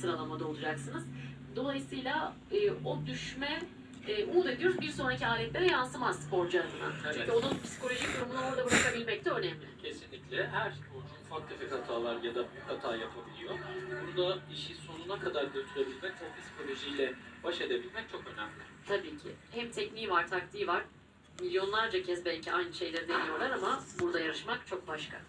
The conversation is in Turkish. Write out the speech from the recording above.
sıralamada olacaksınız. Dolayısıyla e, o düşme e, umut ediyoruz bir sonraki aletlere yansımaz sporcu adına. Evet. Çünkü onun psikolojik durumunu orada bırakabilmek de önemli. Kesinlikle her sporcu ufak tefek hatalar ya da büyük hata yapabiliyor. Burada işi sonuna kadar götürebilmek, o psikolojiyle baş edebilmek çok önemli. Tabii ki. Hem tekniği var, taktiği var. Milyonlarca kez belki aynı şeyleri deniyorlar ama burada yarışmak çok başka.